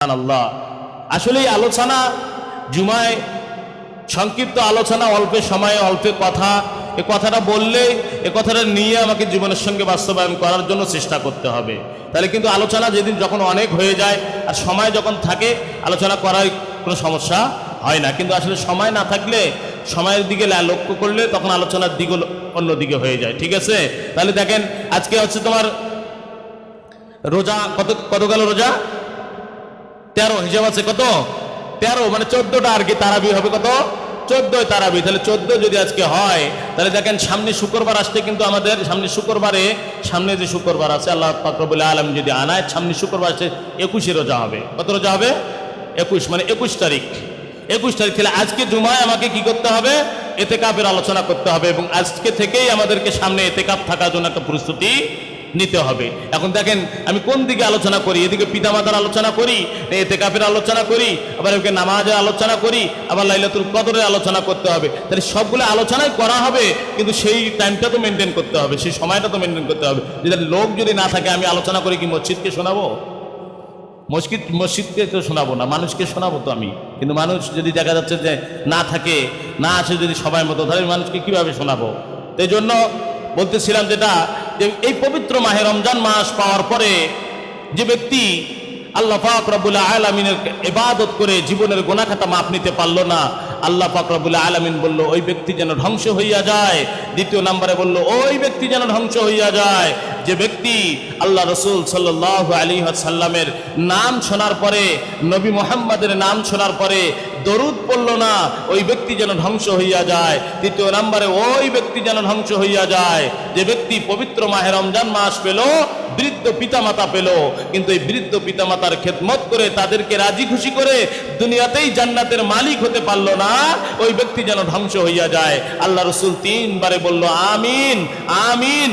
আল্লাহ আসলে এই আলোচনা জুমায় সংক্ষিপ্ত আলোচনা, অল্প সময়ে, অল্পে কথা। এ কথাটা বললে, এ কথাটা নিয়ে আমাকে জীবনের সঙ্গে বাস্তবায়ন করার জন্য চেষ্টা করতে হবে। তাহলে কিন্তু আলোচনা যেদিন যখন অনেক হয়ে যায় আর সময় যখন থাকে, আলোচনা করার কোনো সমস্যা হয় না। কিন্তু আসলে সময় না থাকলে, সময়ের দিকে লক্ষ্য করলে তখন আলোচনার দিক অন্যদিকে হয়ে যায়। ঠিক আছে? তাহলে দেখেন, আজকে হচ্ছে তোমার রোজা, কত কত গেল রোজা? তেরো, হিসাব আছে কত? তেরো মানে চোদ্দটা আর কি তারাবি হবে কত? চোদ্দই তারাবি। তাহলে চোদ্দ যদি আজকে হয়, তাহলে দেখেন সামনে শুক্রবার আসতে কিন্তু আমাদের, সামনে শুক্রবারে, সামনে যে শুক্রবার আছে, আল্লাহ ফাকরবুল আলম যদি আনায়, সামনে শুক্রবার আসে একুশে রোজা হবে। কত রোজা হবে? একুশ মানে একুশ তারিখ। একুশ তারিখ, তাহলে আজকে জুমায় আমাকে কি করতে হবে? এতে কাপের আলোচনা করতে হবে এবং আজকে থেকেই আমাদেরকে সামনে এতে কাপ থাকার জন্য একটা প্রস্তুতি নিতে হবে। এখন দেখেন, আমি কোন দিকে আলোচনা করি? এদিকে পিতামাতার আলোচনা করি এতে কাপের আলোচনা করি, আবার ওকে নামাজের আলোচনা করি, আবার লাইলাতুল কদরের আলোচনা করতে হবে। তাহলে সবগুলো আলোচনাই করা হবে, কিন্তু সেই টাইমটা তো মেনটেন করতে হবে, সেই সময়টা তো মেনটেন করতে হবে। যদি লোক যদি না থাকে, আমি আলোচনা করি কি মসজিদকে শোনাবো? মসজিদ, মসজিদকে তো শোনাবো না, মানুষকে শোনাবো তো আমি। কিন্তু মানুষ যদি দেখা যাচ্ছে যে না থাকে, না আসে যদি সবাই মতো, তাহলে মানুষকে কীভাবে শোনাবো? এই জন্য বলতেছিলাম যেটা এই পবিত্র মাহে রমজান মাস পাওয়ার পরে যে ব্যক্তি আল্লাহ পাক আলমিনের এবাদত করে জীবনের গোনাখাতা মাপ নিতে পারল না, আল্লাহ পাক আলমিন বলল, ওই ব্যক্তি যেন ধ্বংস হইয়া যায় দ্বিতীয় নম্বরে বলল, ওই ব্যক্তি যেন ধ্বংস হইয়া যায়। যে ব্যক্তি আল্লাহ রসুল সাল্লাহ আলী সাল্লামের নাম শোনার পরে, নবী মোহাম্মদের নাম শোনার পরে দরুদ পড়ল না, ওই ব্যক্তি যেন ধ্বংস হইয়া যায়। তৃতীয় নম্বরে, ওই ব্যক্তি যেন ধ্বংস হইয়া যায়। যে ব্যক্তি পবিত্র মাহে রমজান মাস পেল, বৃদ্ধ পিতামাতা পেল, কিন্তু এই বৃদ্ধ পিতামাতার খেদমত করে তাদেরকে রাজি খুশি করে দুনিয়াতেই জান্নাতের মালিক হতে পারল না, ওই ব্যক্তি যেন ধ্বংস হইয়া যায়। আল্লাহ রসুল তিনবারে বলল, আমিন আমিন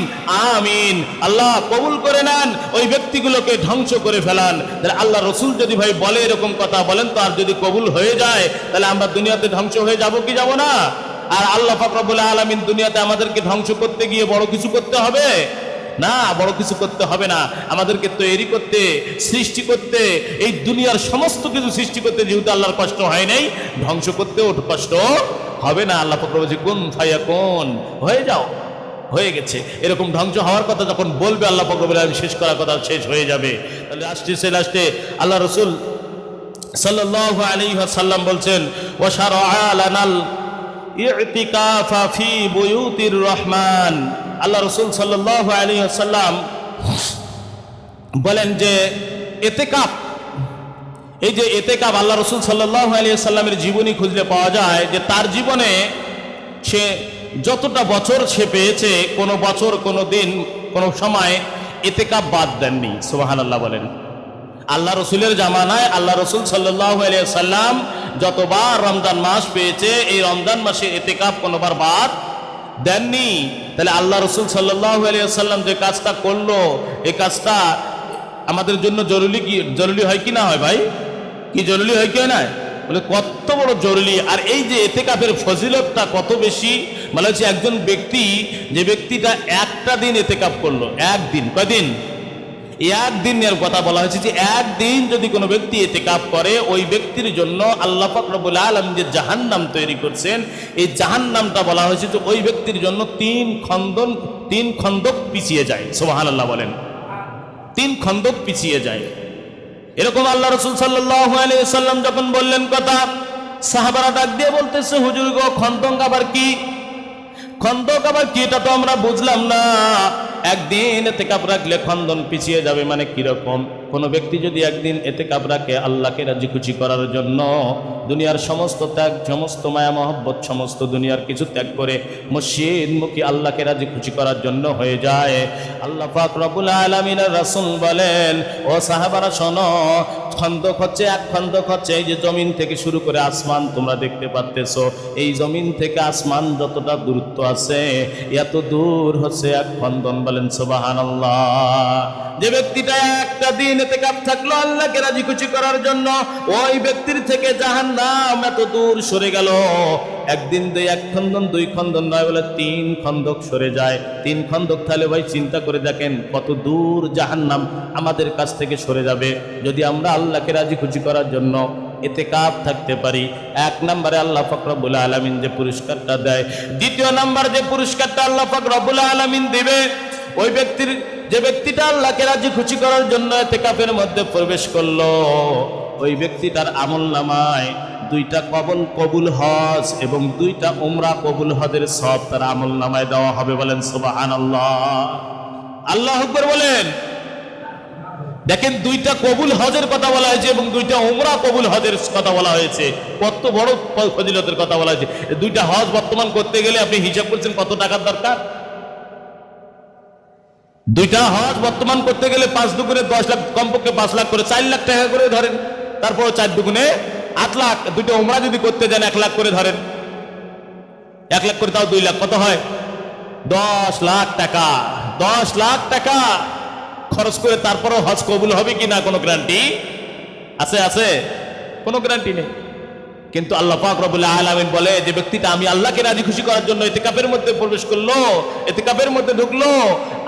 আমিন। আল্লাহ কবুল করে নেন, ওই ব্যক্তিগুলোকে ধ্বংস করে ফেলান। তাহলে আল্লাহ রসুল যদি ভাই বলে এরকম কথা, বলেন তো, আর যদি কবুল হয়ে যায়, তাহলে আমরা দুনিয়াতে ধ্বংস হয়ে যাব কি যাব না? আর আল্লাহ ফাকরাবুল আলমিন দুনিয়াতে আমাদেরকে ধ্বংস করতে গিয়ে বড় কিছু করতে হবে? না, বড় কিছু করতে হবে না। আমাদেরকে তৈরি করতে, সৃষ্টি করতে, এই দুনিয়ার সমস্ত কিছু সৃষ্টি করতে যেহেতু আল্লাহর কষ্ট হয় নাই, ধ্বংস করতেও কষ্ট হবে না আল্লাহ ফাকর বলছে, কোন ফাইয়া কোন হয়ে যাও, হয়ে গেছে। এরকম ধ্বংস হওয়ার কথা যখন বলবে আল্লাহ ফকরবুল আলম শেষ করার কথা, শেষ হয়ে যাবে। তাহলে আসতে সে লাস্টে আল্লাহ রসুল সাল্লাল্লাহু আলাইহি ওয়াসাল্লাম বলছেন, ওয়াশারআ লানাল ইতিকাফা ফি বুয়ুতির রহমান। আল্লাহ রসুল সাল্লাল্লাহু আলাইহি ওয়াসাল্লাম বলেন যে এতেকাপ এই যে এতেকাপ আল্লাহ রসুল সাল্লাল্লাহু আলাইহি সাল্লামের জীবনী খুঁজলে পাওয়া যায় যে তার জীবনে সে যতটা বছর সে পেয়েছে, কোনো বছর, কোনো দিন, কোনো সময় এতে এতেকাপ বাদ দেননি। সুবাহান আল্লাহ বলেন। আল্লাহ রসুলের জামানায় আল্লাহ রসুল সাল্লাহ সাল্লাম যতবার রমজান মাস পেয়েছে, এই রমজান মাসে এতেকাপ কোনোবার বাদ দেননি। তাহলে আল্লাহ রসুল সাল্লাহ সাল্লাম যে কাজটা করল, এই কাজটা আমাদের জন্য জরুরি কি, জরুরি হয় কি না হয় ভাই? কি জরুরি হয় কি হয় না? বলে, কত বড় জরুরি। আর এই যে এতে কাপের ফজিলতটা কত বেশি? মানে হচ্ছে একজন ব্যক্তি, যে ব্যক্তিটা একটা দিন এতে কাপ করল, একদিন। কয়দিন? একদিনের কথা বলা হয়েছে যে, একদিন যদি কোনো ব্যক্তি এতে কাপ করে, ওই ব্যক্তির জন্য আল্লাহ ফকরবুল আলম যে জাহান্নাম তৈরি করছেন, এই জাহান্নামটা বলা হয়েছে যে, ওই ব্যক্তির জন্য তিন খন্দন, তিন খন্দক পিছিয়ে যায়। সোহান আল্লাহ বলেন। তিন খন্দক পিছিয়ে যায়। এরকম আল্লাহ রসুল সাল্লাহ সাল্লাম যখন বললেন কথা, সাহাবারা ডাক দিয়ে বলতেছে, হুজুর গো, খন্দক আবার কি? খন্দক আবার কি? এটা তো আমরা বুঝলাম না। একদিন এতে কাপ রাখলে খন্দন পিছিয়ে যাবে মানে কীরকম? কোনো ব্যক্তি যদি একদিন এতে কাপ রাখে আল্লাহকে রাজি খুশি করার জন্য, দুনিয়ার সমস্ত ত্যাগ, সমস্ত মায়া, মহব্বত, সমস্ত দুনিয়ার কিছু ত্যাগ করে মসজিদ মুখী আল্লাহকে রাজি খুশি করার জন্য হয়ে যায়। আল্লাহ পাক রবুল আলমিনের রাসুল বলেন, ও সাহাবারা, শোনো, খন্দক হচ্ছে এক খন্দক হচ্ছে, এই যে জমিন থেকে শুরু করে আসমান তোমরা দেখতে পাচ্তেছ এই জমিন থেকে আসমান যতটা দূরত্ব আছে, এত দূর হচ্ছে এক খন্দন বলেন সুবাহান যে ব্যক্তিটা একটা দিন এতে কাপ থাকল আল্লাহকে রাজি খুশি করার জন্য, ওই ব্যক্তির থেকে জাহান নাম এত দূর সরে গেল। একদিন দুই, এক খন্দন, দুই খন্দন নয় বলে তিন খন্দক সরে যায়। তিন খন্দক তাহলে ভাই চিন্তা করে দেখেন কত দূর জাহান নাম আমাদের কাছ থেকে সরে যাবে। যদি আমরা আল্লাহকে রাজি খুশি করার জন্য এতে কাপ থাকতে পারি। এক নম্বরে আল্লাহ ফকরবুল আলমিন যে পুরস্কারটা দেয়। দ্বিতীয় নাম্বার যে পুরস্কারটা আল্লাহ ফকরবুল আলমিন দিবে ওই ব্যক্তির, যে ব্যক্তিটা আল্লাহকে রাজি খুশি করার জন্য এতে কাপের মধ্যে প্রবেশ করল, ওই ব্যক্তিটার আমল নামায় দুইটা কবল কবুল হজ এবং দুইটা উমরা কবুল হজের সব তার আমল নামায় দেওয়া হবে বলেন সুবাহান আল্লাহ আল্লাহ আকবর বলেন। দেখেন দুইটা কবুল হজের কথা বলা হয়েছে এবং দুইটা উমরা কবুল হজের কথা বলা হয়েছে। কত বড় ফজিলতের কথা বলা হয়েছে। দুইটা হজ বর্তমান করতে গেলে আপনি হিসাব করছেন কত টাকার দরকার? দুইটা হজ বর্তমান করতে গেলে পাঁচ দুগুণে দশ লাখ, কমপক্ষে পাঁচ লাখ করে, চার লাখ টাকা করে ধরেন। তারপর চার দুগুণে আট লাখ দুইটা উমরা যদি করতে যান, এক লাখ করে ধরেন। এক লাখ করে তাও দুই লাখ, কত হয়? দশ লাখ টাকা, দশ লাখ টাকা খরচ করে তারপরও হজ কবুল হবে কি না কোনো গ্যারান্টি আছে আছে। কোনো গ্যারান্টি নেই। কিন্তু আল্লাহ পাক রবুল আলামিন বলে যে ব্যক্তিটা আমি আল্লাহকে রাজি খুশি করার জন্য এতে এতেকাপের মধ্যে প্রবেশ করল, এতেকাপের মধ্যে ঢুকলো,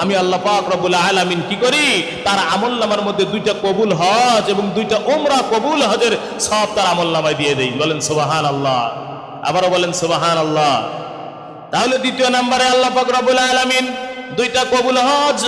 আমি আল্লাহ পাক রবুল আলামিন কি করি? তার আমল নামার মধ্যে দুইটা কবুল হজ এবং দুইটা ওমরা কবুল হজের সব তার আমল নামায় দিয়ে দেই। বলেন সুবাহান আল্লাহ আবারও বলেন সুবাহান আল্লাহ তাহলে দ্বিতীয় নম্বরে আল্লাহ পাক রব্বুল আলামিন দুইটা কবুল হজ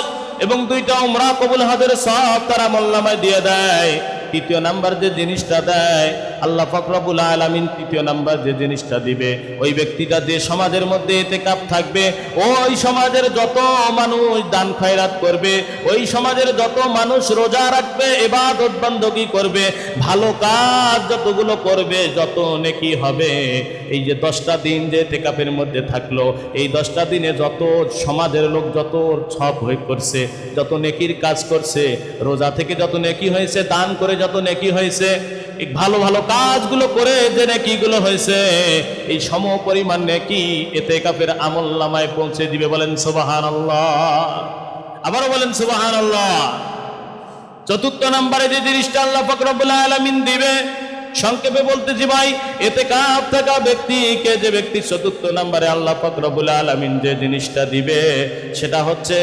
এবং দুইটা ওমরা কবুল হজের সব তার আমল নামায় দিয়ে দেয়। তৃতীয় নাম্বার যে জিনিসটা দেয় আল্লাহ ফকরবুল আলমিন তৃতীয় নাম্বার যে জিনিসটা দিবে, ওই ব্যক্তিটা যে সমাজের মধ্যে এতে কাপ থাকবে, ওই সমাজের যত মানুষ দান খয়রাত করবে, ওই সমাজের যত মানুষ রোজা রাখবে, এবাদত বন্দী করবে, ভালো কাজ যতগুলো করবে, যত নেকি হবে। এই যে দশটা দিন যে তেকাপের মধ্যে থাকল, এই দশটা দিনে যত সমাজের লোক যত সব হয়ে করছে, যত নেকির কাজ করছে, রোজা থেকে যত নেকি হয়েছে, দান করে যত নেকি হয়েছে ভালো ভালো কাজগুলো করে যে নেকিগুলো হয়েছে, এই সম পরিমাণ নেকি এতে কাপের আমল নামায় পৌঁছে দিবে বলেন সুবাহান আল্লাহ আবারও বলেন সুবাহান আল্লাহ চতুর্থ নম্বরে যে জিনিসটা আল্লাহ ফকরবুল্লাহ আলমিন দিবে সংক্ষেপে বলতেছি ভাই, এতে কাপ থাকা ব্যক্তিকে যে ব্যক্তি চতুর্থ নম্বরে আল্লাহ ফকরবুল আলমিন যে জিনিসটা দিবে, সেটা হচ্ছে,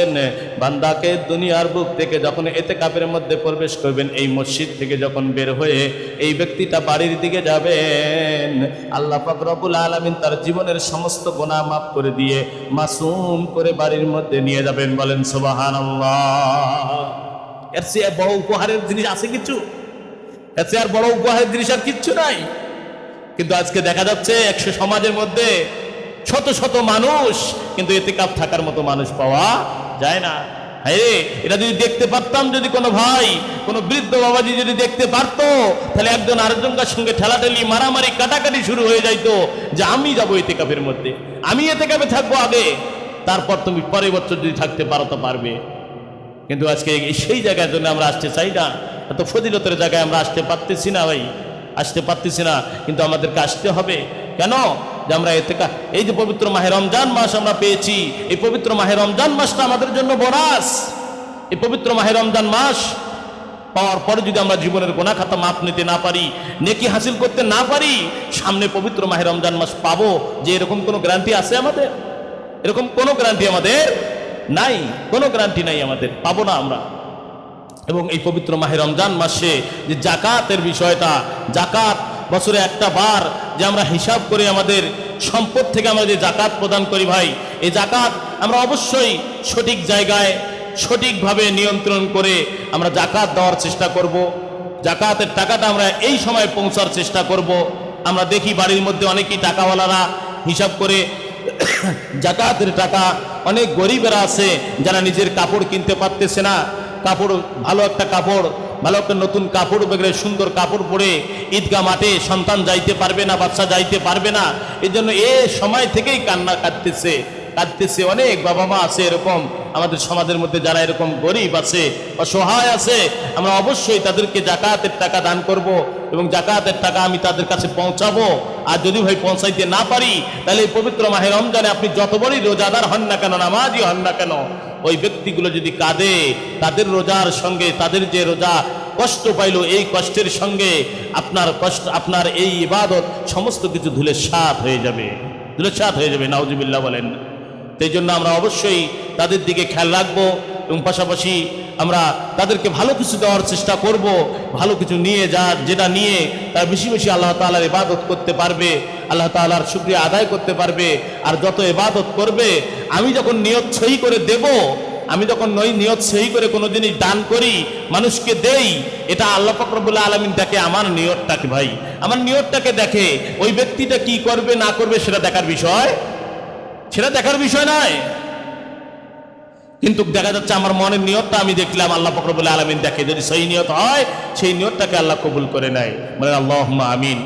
বান্দাকে দুনিয়ার বুক থেকে যখন এতে কাপের মধ্যে প্রবেশ করবেন, এই মসজিদ থেকে যখন বের হয়ে এই ব্যক্তিটা বাড়ির দিকে যাবেন, আল্লাহ ফকরবুল আলমিন তার জীবনের সমস্ত গোনা মাফ করে দিয়ে মাসুম করে বাড়ির মধ্যে নিয়ে যাবেন। বলেন সুবাহান এর চেয়ে বড় উপহারের জিনিস আছে কিছু? চেয়ে আর বড় উপহারের জিনিস আর কিচ্ছু নাই। কিন্তু আজকে দেখা যাচ্ছে একশো সমাজের মধ্যে শত শত মানুষ কিন্তু এতে কাপ থাকার মতো মানুষ পাওয়া যায় না। হ্যাঁ এটা যদি দেখতে পারতাম, যদি কোনো ভাই, কোনো বৃদ্ধ বাবাজি যদি দেখতে পারতো, তাহলে একজন আরেকজনকার সঙ্গে ঠেলাঠেলি, মারামারি, কাটাকাটি শুরু হয়ে যাইতো যে আমি যাব এতে কাপের মধ্যে। আমি এতে কাপে থাকব আগে। তারপর তুমি পরের বছর যদি থাকতে পারো তো পারবে। কিন্তু আজকে সেই জায়গার জন্য আমরা আসতে চাই না। এত ফজিলতের জায়গায় আমরা আসতে পারতেছি না ভাই, আসতে পারতেছি না। কিন্তু আমাদেরকে আসতে হবে। কেন? যে আমরা এতে এই যে পবিত্র মাহে রমজান মাস আমরা পেয়েছি, এই পবিত্র মাহে রমজান মাসটা আমাদের জন্য বরাস এই পবিত্র মাহে রমজান মাস পাওয়ার পরে যদি আমরা জীবনের গোনা খাতা মাপ নিতে না পারি, নেকি হাসিল করতে না পারি, সামনে পবিত্র মাহে রমজান মাস পাবো, যে এরকম কোনো গ্যারান্টি আছে আমাদের? এরকম কোনো গ্যারান্টি আমাদের নাই, কোনো গ্যারান্টি নাই আমাদের, পাবো না আমরা। এবং এই পবিত্র মাহে রমজান মাসে যে জাকাতের বিষয়টা, জাকাত বছরে একটা বার যে আমরা হিসাব করে আমাদের সম্পদ থেকে আমরা যে জাকাত প্রদান করি ভাই এই জাকাত আমরা অবশ্যই সঠিক জায়গায়, সঠিকভাবে নিয়ন্ত্রণ করে আমরা জাকাত দেওয়ার চেষ্টা করব। জাকাতের টাকাটা আমরা এই সময় পৌঁছার চেষ্টা করব। আমরা দেখি বাড়ির মধ্যে অনেকেই টাকাওয়ালারা হিসাব করে জাকাতের টাকা অনেক গরিবেরা আছে যারা নিজের কাপড় কিনতে পারতেছে না। কাপড়, ভালো একটা কাপড়, ভালো একটা নতুন কাপড় বেগড়ে, সুন্দর কাপড় পরে ঈদগা মাঠে সন্তান যাইতে পারবে না, বাচ্চা যাইতে পারবে না। এজন্য জন্য এ সময় থেকেই কান্না কাটতেছে। কাঁদতেছে অনেক বাবা মা আছে এরকম। আমাদের সমাজের মধ্যে যারা এরকম গরিব আছে, অসহায় আছে, আমরা অবশ্যই তাদেরকে জাকাতের টাকা দান করব এবং জাকাতের টাকা আমি তাদের কাছে পৌঁছাবো। আর যদি ভাই পৌঁছাইতে না পারি, তাহলে এই পবিত্র মাহে রমজানে আপনি যত বড়ই রোজাদার হন না কেন নামাজই হন না কেন, ওই ব্যক্তিগুলো যদি কাঁদে, তাদের রোজার সঙ্গে, তাদের যে রোজা কষ্ট পাইল, এই কষ্টের সঙ্গে আপনার কষ্ট, আপনার এই ইবাদত সমস্ত কিছু ধুলে সাত হয়ে যাবে। ধুলে সাত হয়ে যাবে, নাউজিবিল্লাহ বলেন। সেই জন্য আমরা অবশ্যই তাদের দিকে খেয়াল রাখব এবং পাশাপাশি আমরা তাদেরকে ভালো কিছু দেওয়ার চেষ্টা করব, ভালো কিছু নিয়ে যা, যেটা নিয়ে তারা বেশি বেশি আল্লাহ তালার ইবাদত করতে পারবে, আল্লাহ তালার শুক্রিয়া আদায় করতে পারবে। আর যত ইবাদত করবে, আমি যখন নিয়ত সহি করে দেব, আমি যখন নই নিয়ত সহি করে কোনো জিনিস দান করি, মানুষকে দেই, এটা আল্লাহ ফকরবুল্লাহ আলমিন দেখে আমার নিয়তটাকে ভাই? আমার নিয়তটাকে দেখে ওই ব্যক্তিটা কি করবে, না করবে, সেটা দেখার বিষয় সেটা দেখার বিষয় নয় কিন্তু দেখা যাচ্ছে আমার মনের নিয়তটা আমি দেখলাম, আল্লাহ ফকরবুল আলমিন দেখে, যদি সেই নিয়ত হয়, সেই নিয়তটাকে আল্লাহ কবুল করে নেয়। মানে আল্লাহ আমিন।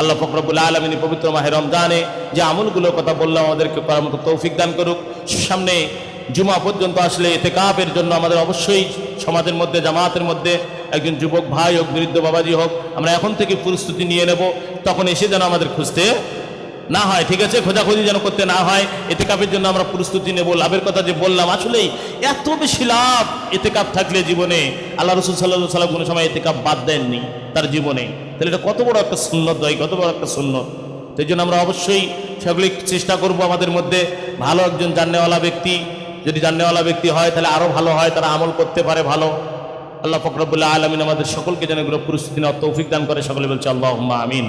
আল্লাহ ফকরবুল আলমিন পবিত্র মাহের রমজানে যে আমলগুলোর কথা বললাম, আমাদেরকে করার মতো তৌফিক দান করুক। সামনে জুমা পর্যন্ত আসলে এতে কাপের জন্য আমাদের অবশ্যই সমাজের মধ্যে, জামাতের মধ্যে একজন যুবক ভাই হোক, বৃদ্ধ বাবাজি হোক, আমরা এখন থেকে প্রস্তুতি নিয়ে নেব। তখন এসে যেন আমাদের খুঁজতে না হয়, ঠিক আছে? খোঁজাখুঁজি যেন করতে না হয় এতে কাপের জন্য আমরা প্রস্তুতি নেব, লাভের কথা যে বললাম। আসলেই এত বেশি লাভ এতে কাপ থাকলে জীবনে। আল্লাহ রসুল সাল্লাহ সাল্লাম কোনো সময় এতে কাপ বাদ দেননি তার জীবনে। তাহলে এটা কত বড় একটা সুন্নত হয় কত বড় একটা সুন্নত। সেই জন্য আমরা অবশ্যই সেগুলি চেষ্টা করব আমাদের মধ্যে। ভালো একজন জাননেওয়ালা ব্যক্তি, যদি জাননেওয়ালা ব্যক্তি হয়, তাহলে আরও ভালো হয়, তারা আমল করতে পারে ভালো। আল্লাহ ফকরবুল্লাহ আলমিন আমাদের সকলকে যেন এগুলো পরিস্থিতি তৌফিক দান করে, সকলে বলছে আল্লাহ আমিন।